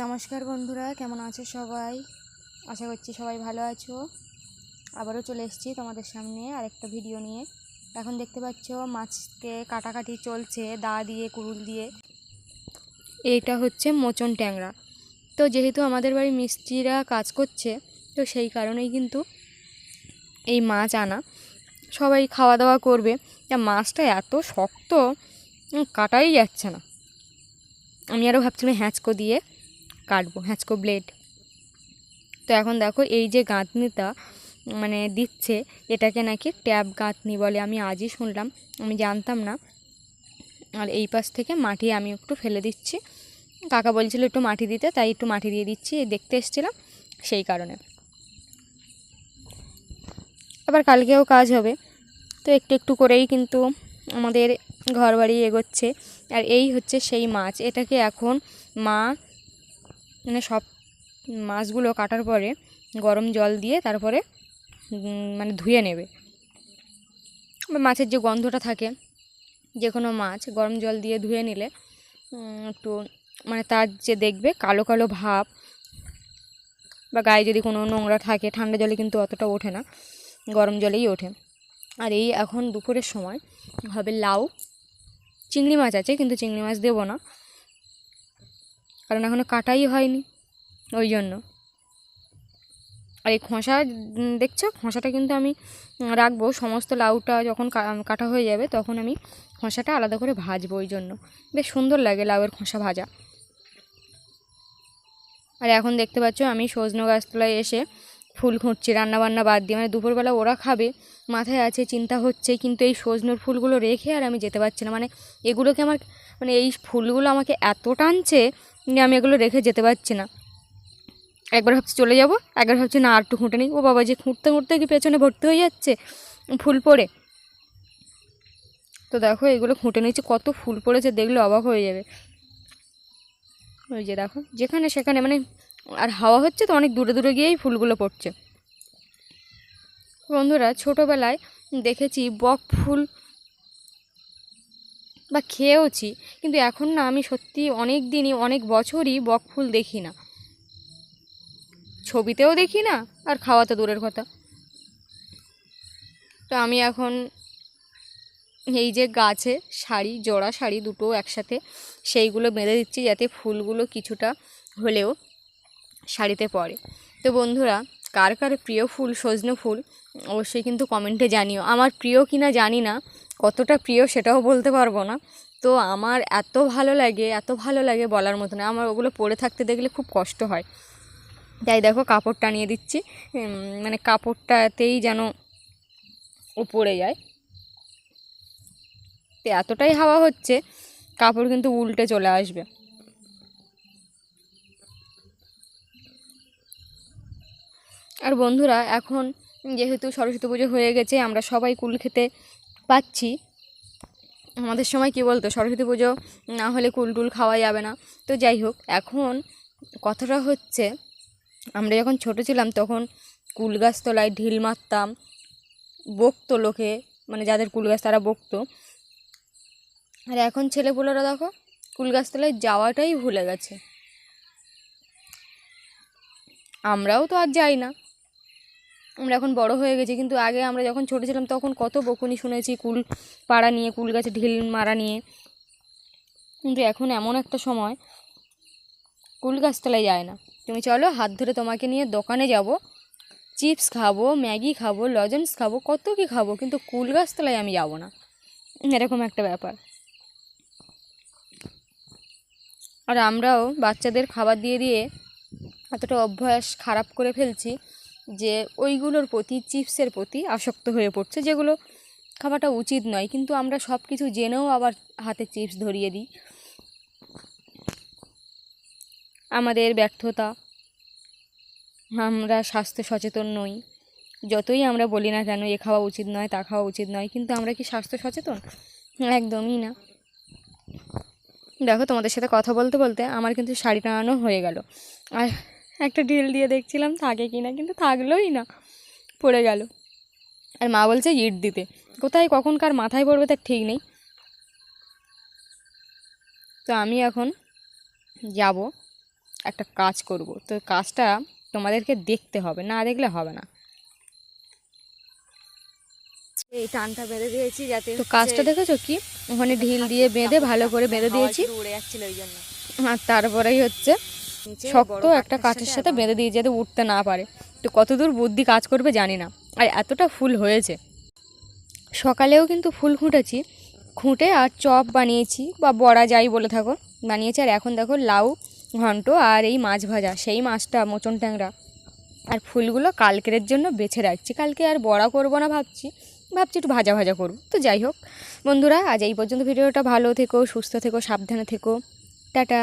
নমস্কার বন্ধুরা, কেমন আছো সবাই? আশা করছি সবাই ভালো আছো। আবারও চলে এসেছি তোমাদের সামনে আরেকটা ভিডিও নিয়ে। এখন দেখতে পাচ্ছ মাছকে কাটাকাটি চলছে, দা দিয়ে কুরুল দিয়ে। এইটা হচ্ছে মোচন ট্যাংরা। তো যেহেতু আমাদের বাড়ি মিস্ত্রিরা কাজ করছে, তো সেই কারণেই কিন্তু এই মাছ আনা। সবাই খাওয়া দাওয়া করবে মাছটা এত শক্ত, কাটাই যাচ্ছে না। আমি আরও ভাবছিলাম হ্যাঁচকো দিয়ে কাটবো, হ্যাঁচকো ব্লেড তো এখন দেখো এই যে গাঁথনিটা মানে দিচ্ছে, এটাকে নাকি ট্যাব গাঁথনি বলে আমি আজই শুনলাম, আমি জানতাম না। আর এই পাশ থেকে মাটি আমি একটু ফেলে দিচ্ছি। কাকা বলছিল একটু মাটি দিতে, তাই একটু মাটি দিয়ে দিচ্ছি দেখতে এসেছিলাম, সেই কারণে। আবার কালকেও কাজ হবে, তো একটু একটু করেই কিন্তু আমাদের ঘর বাড়ি এগোচ্ছে। আর এই হচ্ছে সেই মাছ, এটাকে এখন মা মানে সব মাছগুলো কাটার পরে গরম জল দিয়ে তারপরে মানে ধুয়ে নেবে। মাছের যে গন্ধটা থাকে, যে কোনো মাছ গরম জল দিয়ে ধুয়ে নিলে একটু মানে তার যে দেখবে কালো কালো ভাব, বা গায়ে যদি কোনো নোংরা থাকে, ঠান্ডা জলে কিন্তু অতটা ওঠে না, গরম জলেই ওঠে। আর এই এখন দুপুরের সময় হবে লাউ, চিংড়ি মাছ আছে কিন্তু চিংড়ি মাছ দেবো না। কারণ এখনও কাটাই হয়নি, ওই জন্য। আর এই খোসা দেখছ? খোসাটা কিন্তু আমি রাখব। সমস্ত লাউটা যখন কাটা হয়ে যাবে, তখন আমি খোসাটা আলাদা করে ভাজবো ওই জন্য। বেশ সুন্দর লাগে লাউয়ের খোসা ভাজা। আর এখন দেখতে পাচ্ছ, আমি সজনো গাছতলায় এসে ফুল খুঁটছি, রান্নাবান্না বাদ দিয়ে। মানে দুপুরবেলা ওরা খাবে, মাথায় আছে, চিন্তা হচ্ছে, কিন্তু এই সজনোর ফুলগুলো রেখে আর আমি যেতে পারছি না। মানে এগুলোকে আমার মানে এই ফুলগুলো আমাকে এত টানছে যে আমি এগুলো রেখে যেতে পারছি না। একবার ভাবছি চলে যাব, একবার ভাবছি না আর একটু খুঁটে নিই। ও বাবা, যে খুঁটতে খুঁটতে কি পেছনে ভর্তি হয়ে যাচ্ছে? ফুল পড়ে। তো দেখো, এগুলো খুঁটে নিচ্ছি কত ফুল পড়েছে, দেখলে অবাক হয়ে যাবে। ওই যে দেখো, যেখানে সেখানে মানে আর হাওয়া হচ্ছে তো, অনেক দূরে দূরে গিয়েই ফুলগুলো পড়ছে। বন্ধুরা, ছোটোবেলায় দেখেছি বক ফুল বা খেয়েওছি কিন্তু এখন না আমি সত্যি অনেক দিনই, অনেক বছরই বক ফুল দেখি না। ছবিতেও দেখি না, আর খাওয়া তো দূরের কথা। তো আমি এখন এই যে গাছে শাড়ি, জোড়া শাড়ি দুটো একসাথে সেইগুলো বেঁধে দিচ্ছি যাতে ফুলগুলো কিছুটা হলেও শাড়িতে পড়ে। তো বন্ধুরা, কার কার প্রিয় ফুল সজনে ফুল, অবশ্যই কিন্তু কমেন্টে জানিও। আমার প্রিয় কিনা জানি না কতটা প্রিয় সেটাও বলতে পারব না। তো আমার এত ভালো লাগে, এত ভালো লাগে বলার মতো না। আমার ওগুলো পরে থাকতে দেখলে খুব কষ্ট হয়। তাই দেখো কাপড় টানিয়ে দিচ্ছি। মানে কাপড়টাতেই যেন ও পড়ে যায়। তো এতটাই হাওয়া হচ্ছে, কাপড় কিন্তু উল্টে চলে আসবে। আর বন্ধুরা, এখন যেহেতু সরস্বতী পুজো হয়ে গেছে, আমরা সবাই কুল খেতে পাচ্ছি। আমাদের সময় কি বলতো? সরস্বতী পুজো না হলে কুল টুল খাওয়া যাবে না। তো যাই হোক, এখন কথাটা হচ্ছে, আমরা যখন ছোট ছিলাম তখন কুল গাছতলায় ঢিল মারতাম, বকতো লোকে মানে যাদের কুল গাছ তারা বকতো। আর এখন ছেলেপুলেরা দেখো, কুল গাছতলায় যাওয়াটাই ভুলে গেছে। আমরাও তো আর যাই না। আমরা এখন বড় হয়ে গেছি, কিন্তু আগে আমরা যখন ছোটো ছিলাম তখন কত বকুনি শুনেছি কুল পাড়া নিয়ে, কুল গাছে ঢিল মারা নিয়ে। কিন্তু এখন এমন একটা সময়, কুল গাছতলায় যায় না। তুমি চলো হাত ধরে তোমাকে নিয়ে দোকানে যাব, চিপস খাব, ম্যাগি খাব, লজেন্স খাব, কত কি খাব, কিন্তু কুল গাছতলায় আমি যাব না। এরকম একটা ব্যাপার। আর আমরাও বাচ্চাদের খাবার দিয়ে দিয়ে এতটা অভ্যাস খারাপ করে ফেলছি যে ওইগুলোর প্রতি, চিপসের প্রতি আসক্ত হয়ে পড়ছে, যেগুলো খাওয়াটা উচিত নয়। কিন্তু আমরা সব কিছু জেনেও আবার হাতে চিপস ধরিয়ে দিই। আমাদের ব্যর্থতা, আমরা স্বাস্থ্য সচেতন নই। যতই আমরা বলি না কেন, এ খাওয়া উচিত নয়, তা খাওয়া উচিত নয়, কিন্তু আমরা কি স্বাস্থ্য সচেতন? একদমই না। দেখো, তোমাদের সাথে কথা বলতে বলতে আমার কিন্তু শাড়ি টানানো হয়ে গেল। আর একটা ঢিল দিয়ে দেখছিলাম থাকে কি না কিন্তু থাকলোই না পড়ে গেল। আর মা বলছে ইট দিতে। কোথায় কখন কার মাথায় পড়বে তার ঠিক নেই। তো আমি এখন যাব একটা কাজ করব। তো কাজটা তোমাদেরকে দেখতে হবে না দেখলে হবে না। এই টানটা বেঁধে দিয়েছি যাতে তো কাজটা দেখেছ কি? ওখানে ঢিল দিয়ে বেঁধে ভালো করে বেঁধে দিয়েছি। উড়ে যাচ্ছিল ওই জন্য। আর তারপরেই হচ্ছে শক্ত একটা কাঠের সাথে বেঁধে দিয়ে যাতে উঠতে না পারে। তো কতদূর বুদ্ধি কাজ করবে জানি না। আর এতটা ফুল হয়েছে। সকালেও কিন্তু ফুল খুঁটেছি খুঁটে আর চপ বানিয়েছি বা বড়া যাই বলে থাকো বানিয়েছি। আর এখন দেখো লাউ ঘন্ট আর এই মাছ ভাজা সেই মাছটা মোচন ট্যাংরা। আর ফুলগুলো কালকের জন্য বেছে রাখছি। কালকে আর বড়া করব না ভাবছি ভাবছি একটু ভাজা ভাজা করব। তো যাই হোক বন্ধুরা আজ এই পর্যন্ত ভিডিওটা ভালো থেকো সুস্থ থেকো সাবধানে থেকো। টাটা।